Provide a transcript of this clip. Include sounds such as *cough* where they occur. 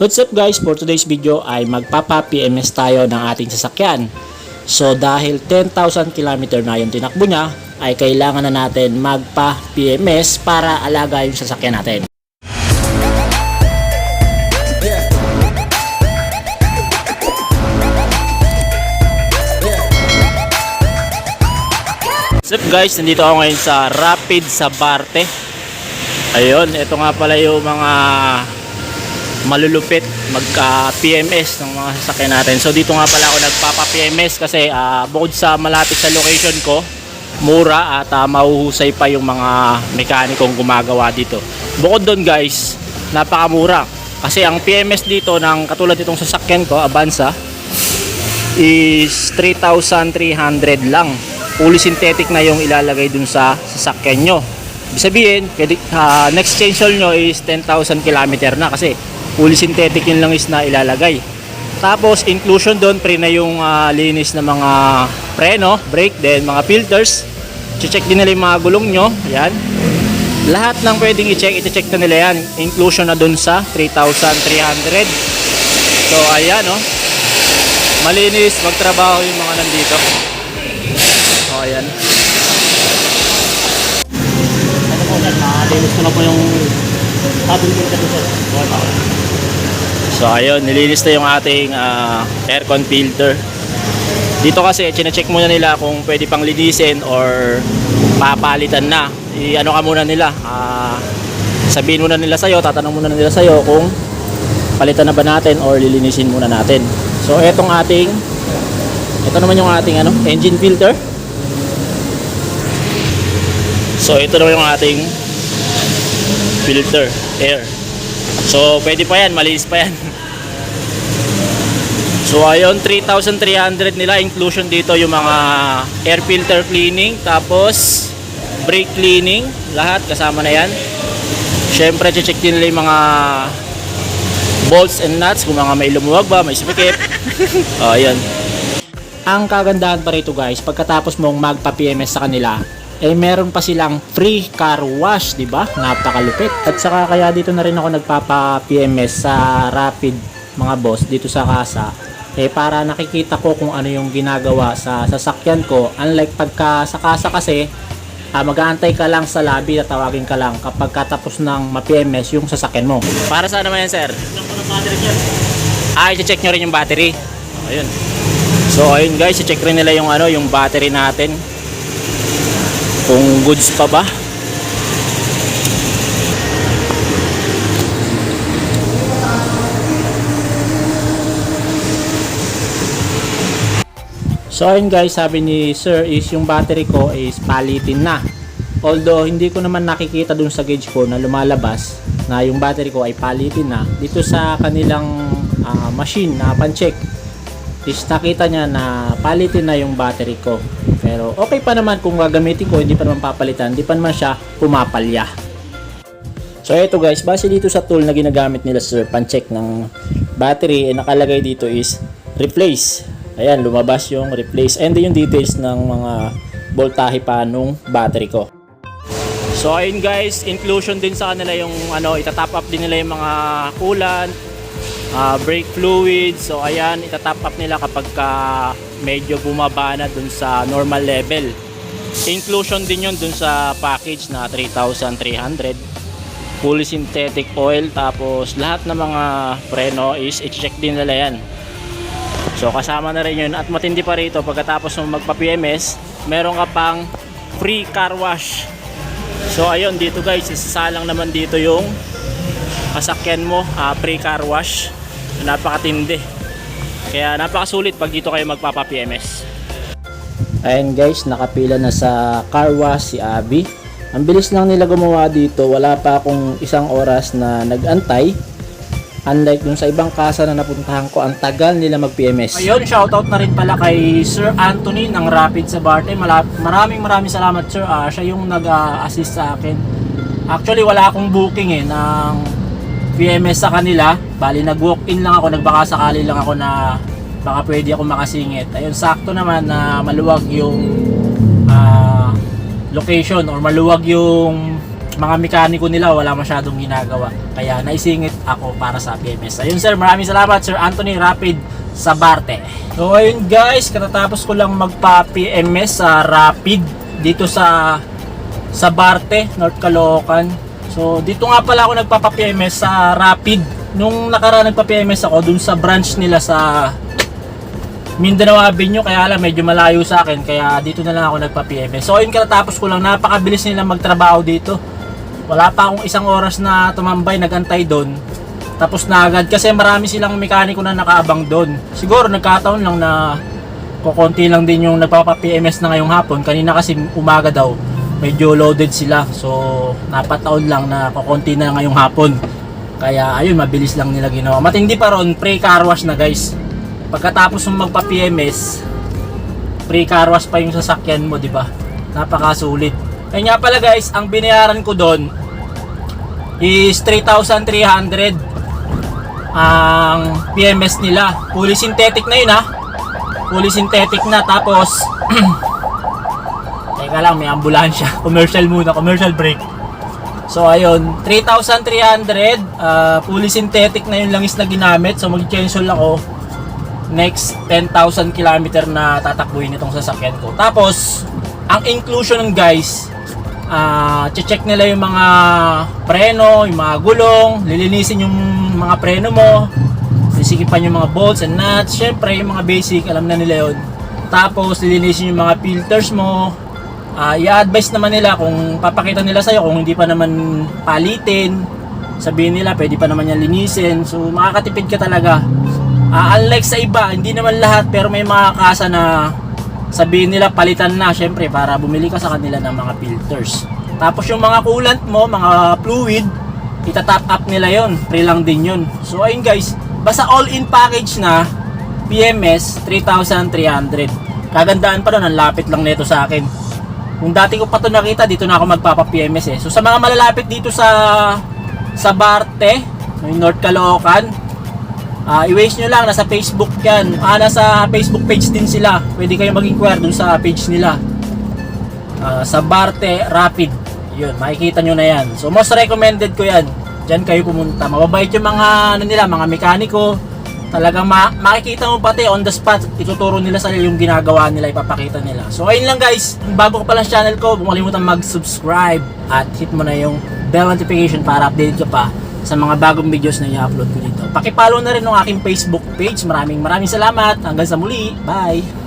What's up guys, for today's video ay magpapa-PMS tayo ng ating sasakyan. So dahil 10,000 km na yung tinakbo niya, ay kailangan na natin magpa-PMS para alaga yung sasakyan natin. What's up guys, nandito ako ngayon sa Rapid Sabarte. Ayun, ito nga pala yung mga malulupit magka-PMS ng mga sasakyan natin. So dito nga pala ako nagpapa-PMS kasi ah, bukod sa malapit sa location ko, mura at ah, mahuhusay pa yung mga mekanikong gumagawa dito. Bukod doon guys, napakamura. Kasi ang PMS dito ng katulad itong sasakyan ko, Avanza, is 3,300 lang. Fully synthetic na yung ilalagay dun sa sasakyan nyo. Ibig sabihin, pwede, ah, next change haul nyo is 10,000 km na kasi fully synthetic yun lang is na ilalagay. Tapos inclusion doon pre na yung ah, linis ng mga preno, brake, then mga filters. Check din nila yung mga gulong nyo. Yan. Lahat ng pwedeng i-check, i-check na nila yan. Inclusion na doon sa 3,300. So ayan oh. Malinis magtrabaho yung mga nandito. Oh, ayan. Ano po, nalinis ko na po yung So ayun, nilinis na yung ating ah, aircon filter. Dito kasi, chine-check muna nila kung pwede pang linisin or papalitan na. I-ano ka muna nila. ah, sabihin muna nila sa'yo, tatanong muna nila sa'yo kung palitan na ba natin or lilinisin muna natin. So etong ating ito naman yung ating ano, engine filter. So ito naman yung ating filter, air. So pwede pa yan, malinis pa yan. *laughs* So ayun, 3,300 nila inclusion dito yung mga air filter cleaning, tapos brake cleaning, lahat kasama na yan. Syempre, check din nila yung mga bolts and nuts kung mga may lumuwag ba, may sumikip. *laughs* ayan. Ang kagandahan pa rito guys, pagkatapos mong magpa-PMS sa kanila, eh meron pa silang free car wash, di ba? Napakalupit. At saka kaya dito na rin ako nagpapa-PMS sa Rapid mga boss dito sa kasa. Eh para nakikita ko kung ano yung ginagawa sa sasakyan ko. Unlike pagka sa kasa kasi, ah, mag-aantay ka lang sa lobby at tawagin ka lang kapag katapos ng ma-PMS yung sasakyan mo. Para saan naman yan, sir? Ah, i-check nyo rin yung battery. Ayun. So, ayun guys, i-check rin nila yung ano, yung battery natin. Kung goods pa ba. So ayun guys, sabi ni sir is yung battery ko is palitin na. Although hindi ko naman nakikita dun sa gauge ko na lumalabas na yung battery ko ay palitin na. Dito sa kanilang ah, machine na pan-check is nakita niya na palitin na yung battery ko. Pero okay pa naman kung gagamitin ko, hindi pa naman papalitan, hindi pa naman siya pumapalya. So eto guys, base dito sa tool na ginagamit nila sir pan-check ng battery, eh, nakalagay dito is replace. Ayan, lumabas yung replace and yung details ng mga voltahe pa nung battery ko. So ayun guys, inclusion din sa kanila yung ano, itatap up din nila yung mga coolant, ah, brake fluid. So ayan, itatap up nila kapag ka medyo bumaba na dun sa normal level. Inclusion din yun dun sa package na 3,300. Fully synthetic oil tapos lahat ng mga preno is i-check din nila yan. So kasama na rin yun at matindi pa rito pagkatapos mo magpa-PMS, meron ka pang free car wash. So ayun dito guys, isasalang naman dito yung kasakyan mo, ah, free car wash. Napakatindi. Kaya napakasulit pag dito kayo magpapa-PMS. Ayun guys, nakapila na sa car wash si Abby. Ang bilis lang nila gumawa dito, wala pa akong isang oras na nag-antay. Unlike dun sa ibang kasa na napuntahan ko, ang tagal nila mag-PMS. Ayun, shoutout na rin pala kay Sir Anthony ng Rapid sa Barte. Maraming maraming salamat Sir. Ah, siya yung nag-assist sa akin. Actually, wala akong booking eh ng PMS sa kanila. Bali, nag-walk-in lang ako, nagbaka sakali lang ako na baka pwede ako makasingit. Ayun, sakto naman na maluwag yung ah, location or maluwag yung mga mekaniko nila wala masyadong ginagawa. Kaya naisingit ako para sa PMS. Ayun sir, maraming salamat Sir Anthony Rapid sa Barte. So ayun guys, katatapos ko lang magpa-PMS sa Rapid dito sa sa Barte, North Caloocan. So dito nga pala ako nagpapa-PMS sa Rapid. Nung nakaraan nagpa-PMS ako dun sa branch nila sa Mindanao Avenue kaya alam medyo malayo sa akin kaya dito na lang ako nagpa-PMS. So ayun katatapos ko lang napakabilis nila magtrabaho dito. Wala pa akong isang oras na tumambay nagantay doon. Tapos na agad kasi marami silang mekaniko na nakaabang doon. Siguro nagkataon lang na kukonti lang din yung nagpapa-PMS na ngayong hapon. Kanina kasi umaga daw medyo loaded sila. So napataon lang na kukonti na ngayong hapon. Kaya ayun mabilis lang nila ginawa. Matindi pa ron pre-car wash na guys pagkatapos mong magpa-PMS, pre-car wash pa yung sasakyan mo, di ba? Napakasulit. Kaya nga pala guys, ang binayaran ko doon is 3,300 ang PMS nila. Fully synthetic na yun ha. Fully synthetic na. Tapos, *clears throat* teka lang, may ambulansya. *laughs* Commercial muna, commercial break. So ayun, 3,300 uh, fully synthetic na yung langis na ginamit. So mag-cancel ako next 10,000 kilometer na tatakbuhin itong sasakyan ko. Tapos, ang inclusion ng guys, ah check nila yung mga preno, yung mga gulong, lilinisin yung mga preno mo, sisikipan yung mga bolts and nuts, syempre yung mga basic, alam na nila yun. Tapos, lilinisin yung mga filters mo, Ah, i-advise naman nila kung papakita nila sa'yo kung hindi pa naman palitin, sabihin nila pwede pa naman yan linisin. So makakatipid ka talaga. Ah, unlike sa iba, hindi naman lahat pero may mga kasa na sabihin nila palitan na syempre para bumili ka sa kanila ng mga filters. Tapos yung mga coolant mo, mga fluid, itatop up nila yon free lang din yun. So ayun guys, basta all-in package na PMS 3,300. Kagandaan pa doon, ang lapit lang nito sa akin. Kung dati ko pa to nakita, dito na ako magpapa-PMS eh. So sa mga malalapit dito sa sa Barte, yung North Caloocan, ah i-waste nyo lang, nasa Facebook yan. Ah, nasa Facebook page din sila. Pwede kayo mag-inquire dun sa page nila. Ah, sa Barte Rapid. Yun, makikita nyo na yan. So most recommended ko yan. Diyan kayo pumunta. Mababait yung mga ano nila, mga mekaniko. Talagang ma makikita mo pati on the spot, ituturo nila sa yung ginagawa nila, ipapakita nila. So ayun lang guys, bago ka pa lang sa channel ko, huwag kalimutan mag-subscribe at hit mo na yung bell notification para update ka pa sa mga bagong videos na i-upload ko dito. Pakipollow na rin ng aking Facebook page. Maraming maraming salamat. Hanggang sa muli. Bye!